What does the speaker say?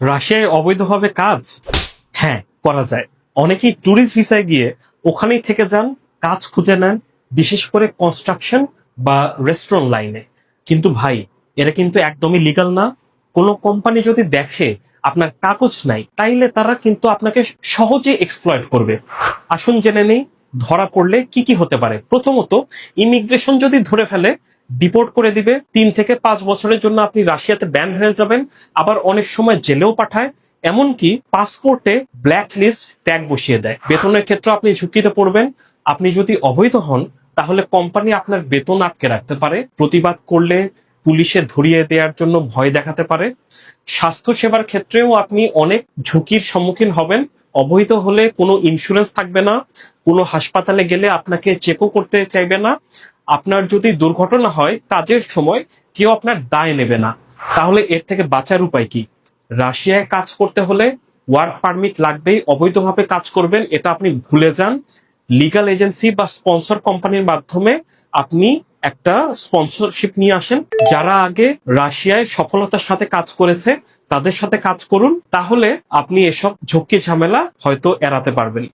রাশিয়ায় অবৈধভাবে কাজ? হ্যাঁ করা যায়। অনেকেই ট্যুরিস্ট ভিসায় গিয়ে ওখানেই থেকে যান, কাজ খুঁজে নেন, বিশেষ করে কনস্ট্রাকশন বা রেস্টুরেন্ট লাইনে কিন্তু ভাই, এটা কিন্তু একদমই লিগাল না। কোনো কোম্পানি যদি দেখে আপনার কাগজ নাই, তাইলে তারা কিন্তু আপনাকে সহজে এক্সপ্লয়েট করবে। আসুন জেনে নেই, ধরা পড়লে কি কি হতে পারে? প্রথমত ইমিগ্রেশন যদি ধরে ফেলে ডিপোর্ট করে দিবে। তিন থেকে পাঁচ বছরের জন্য আপনি রাশিয়াতে ব্যান হয়ে যাবেন। আবার অনেক সময় জেলেও পাঠায়। এমনকি পাসপোর্টে ব্ল্যাক লিস্ট ট্যাগ বসিয়ে দেয়। বেতনের ক্ষেত্রে আপনি ঝুঁকিতে পড়বেন। আপনি যদি অবৈধ হন, তাহলে কোম্পানি আপনার বেতন আটকে রাখতে পারে। প্রতিবাদ করলে পুলিশে ধরিয়ে দেওয়ার জন্য ভয় দেখাতে পারে। স্বাস্থ্য সেবার ক্ষেত্রেও আপনি অনেক ঝুঁকির সম্মুখীন হবেন। অবৈধ হলে কোনো ইন্স্যুরেন্স থাকবে না। কোনো হাসপাতালে গেলে আপনাকে চেকও করতে চাইবে না। আপনার যদি দুর্ঘটনা হয়, কাজের সময় কেউ আপনার দায় নেবে না। তাহলে এর থেকে বাঁচার উপায় কি? রাশিয়ায় কাজ করতে হলে ওয়ার্ক পারমিট লাগবেই, অবৈধভাবে কাজ করবেন, এটা আপনি ভুলে যান। লিগাল এজেন্সি বা স্পন্সর কোম্পানির মাধ্যমে আপনি একটা স্পন্সরশিপ নিয়ে আসেন। যারা আগে রাশিয়ায় সফলতার সাথে কাজ করেছে, তাদের সাথে কাজ করুন। তাহলে আপনি এসব ঝুঁকি ঝামেলা হয়তো এড়াতে পারবেন।